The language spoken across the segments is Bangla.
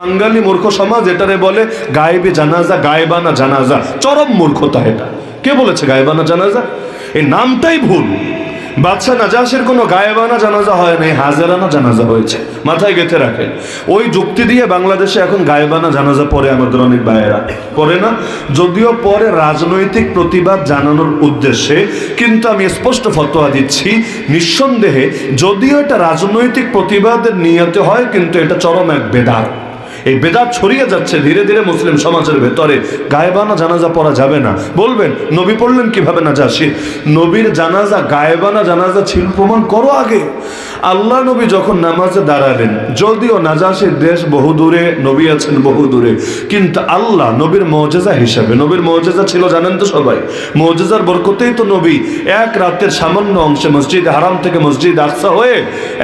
বাঙালি মূর্খ সমাজ এটারে বলে, গায়েবে জানাজা, গায়েবানা জানাজা। চরম মূর্খতা এটা। কে বলেছে গায়েবানা জানাজা? এই নামটাই ভুল। বাদশাহ নাজাসের কোনো গায়েবানা জানাজা হয় নাই হাজারানা জানাজা হয়েছে। মাথায় গেঁথে রাখেন। ওই যুক্তি দিয়ে বাংলাদেশে এখন গায়েবানা জানাজা পরে আমাদের অনেক ভাইয়েরা। পড়ে না? যদিও পরে রাজনৈতিক প্রতিবাদ জানানোর উদ্দেশ্যে, কিন্তু আমি স্পষ্ট ফতোয়া দিচ্ছি, নিঃসন্দেহে যদিও এটা রাজনৈতিক প্রতিবাদের নিয়তে হয়, কিন্তু এটা চরম এক বেদার এই বেদাত ছড়িয়ে যাচ্ছে ধীরে ধীরে মুসলিম সমাজের ভেতরে। গায়েবানা জানাজা পড়া যাবে না। বলবেন, নবী পড়লেন কীভাবে না যাসি নবীর জানাজা গায়েবানা জানাজা ছিল প্রমাণ করো আগে। আল্লাহ নবী যখন নামাজে দাঁড়ালেন, যদিও নাজাসির দেশ বহু দূরে, নবী আছেন বহু দূরে, কিন্তু আল্লাহ নবীর মৌজেজা হিসাবে, নবীর মৌজেজা ছিল জানেন তো সবাই? মৌজেজার বরকতেই তো নবী এক রাতের সামান্য অংশে মসজিদ হারাম থেকে মসজিদ আকসা হয়ে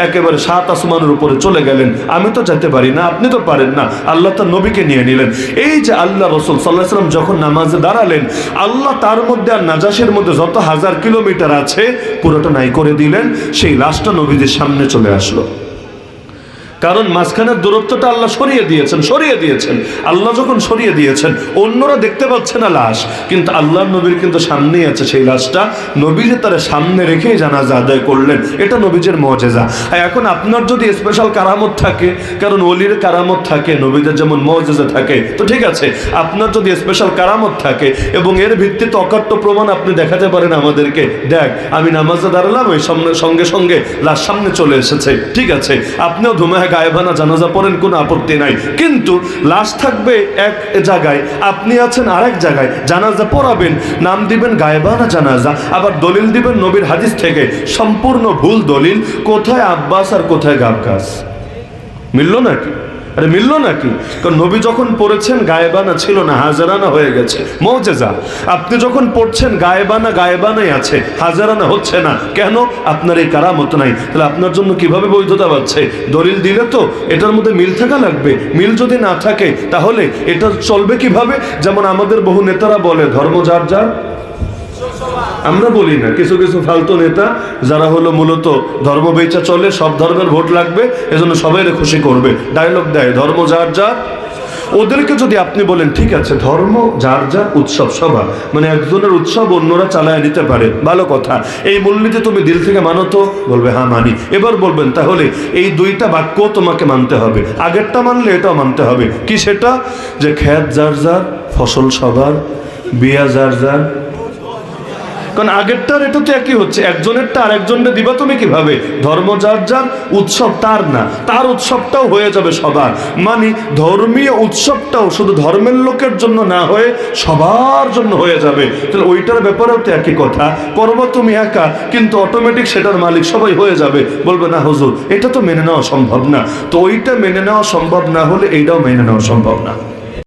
একেবারে সাত আসমানের উপরে চলে গেলেন। আমি তো যেতে পারি না, আপনি তো পারেন না। আল্লাহ তার নবীকে নিয়ে নিলেন। এই যে আল্লাহ রসুল সাল্লাহ সাল্লাম যখন নামাজে দাঁড়ালেন, আল্লাহ তার মধ্যে আর নাজাসের মধ্যে যত হাজার কিলোমিটার আছে, পুরোটা নাই করে দিলেন। সেই লাশটা নবীদের সামনে চলে আসলো। কারণ মাঝখানের দূরত্বটা আল্লাহ সরিয়ে দিয়েছেন সরিয়ে দিয়েছেন। আল্লাহ যখন সরিয়ে দিয়েছেন, অন্যরা দেখতে পাচ্ছে না লাশ, কিন্তু আল্লাহ নবীর কিন্তু সামনেই আছে সেই লাশটা। নবী যে তার সামনে রেখেই জানাজা আদায় করলেন, এটা নবীজের মজেজা এখন আপনার যদি স্পেশাল কারামত থাকে, কারণ অলির কারামত থাকে, নবীদের যেমন মজেজা থাকে, তো ঠিক আছে। আপনার যদি স্পেশাল কারামত থাকে, এবং এর ভিত্তিতে অকাট্য প্রমাণ আপনি দেখাতে পারেন আমাদেরকে, দেখ, আমি নামাজে দাঁড়ালাম, ওই সামনে সঙ্গে সঙ্গে লাশ সামনে চলে এসেছে, ঠিক আছে। আপনিও ধুমায় গায়েবানা জানাজা পড়েন, কোনো আপত্তি নাই। কিন্তু লাশ থাকবে এক জায়গায়, আপনি আছেন আরেক জায়গায়, জানাজা পড়াবেন, নাম দিবেন গায়েবানা জানাজা, আবার দলিল দিবেন নবীর হাদিস থেকে। সম্পূর্ণ ভুল দলিল, কোথায় আব্বাস আর কোথায় গাবগাছ মিলল নাকি? আরে মিললো নাকি? কারণ নবী যখন পড়েছেন, গায়েবানা ছিল না, হাজারানা হয়ে গেছে। মৌজেজা, আপনি যখন পড়ছেন, গায়েবানা, গায়েবানাই আছে, হাজারানা হচ্ছে না। কেন? আপনার এই কারামত নাই। তাহলে আপনার জন্য কীভাবে বৈধতা পাচ্ছে দলিল দিলে তো এটার মধ্যে মিল থাকা লাগবে। মিল যদি না থাকে, তাহলে এটা চলবে কীভাবে? যেমন আমাদের বহু নেতারা বলে, ধর্ম যার যার আমরা বলি না, কিছু কিছু ফালতু নেতা যারা হলো মূলত ধর্ম বেচা চলে, সব ধর্মের ভোট লাগবে, এজন্য সবাই খুশি করবে। ডায়লগ দেয়, ধর্ম যার যার ওদেরকে যদি আপনি বলেন, ঠিক আছে, ধর্ম যার যার উৎসব সভা মানে একজনের উৎসব অন্যরা চালায় নিতে পারে, ভালো কথা। এই মূলনীতি তুমি দিল থেকে মানো তো? বলবে হ্যাঁ মানি। এবার বলবেন, তাহলে এই দুইটা বাক্য তোমাকে মানতে হবে। আগেরটা মানলে এটাও মানতে হবে। কি সেটা? যে খ্যাত যার যার, ফসল সবার, বিয়া যার যার কারণ আগেরটার এটা তো একই হচ্ছে, একজনেরটা আর একজনের দিবা তুমি কীভাবে? ধর্ম যার যার, উৎসব তার না। তার উৎসবটাও হয়ে যাবে সবার। মানে ধর্মীয় উৎসবটাও শুধু ধর্মের লোকের জন্য না হয়ে সবার জন্য হয়ে যাবে। তাহলে ওইটার ব্যাপারেও তো একই কথা। করব তুমি একা, কিন্তু অটোমেটিক সেটার মালিক সবাই হয়ে যাবে। বলবে, না, হুজুর, এটা তো মেনে নেওয়া সম্ভব না। তো ওইটা মেনে নেওয়া সম্ভব না হলে এইটাও মেনে নেওয়া সম্ভব না।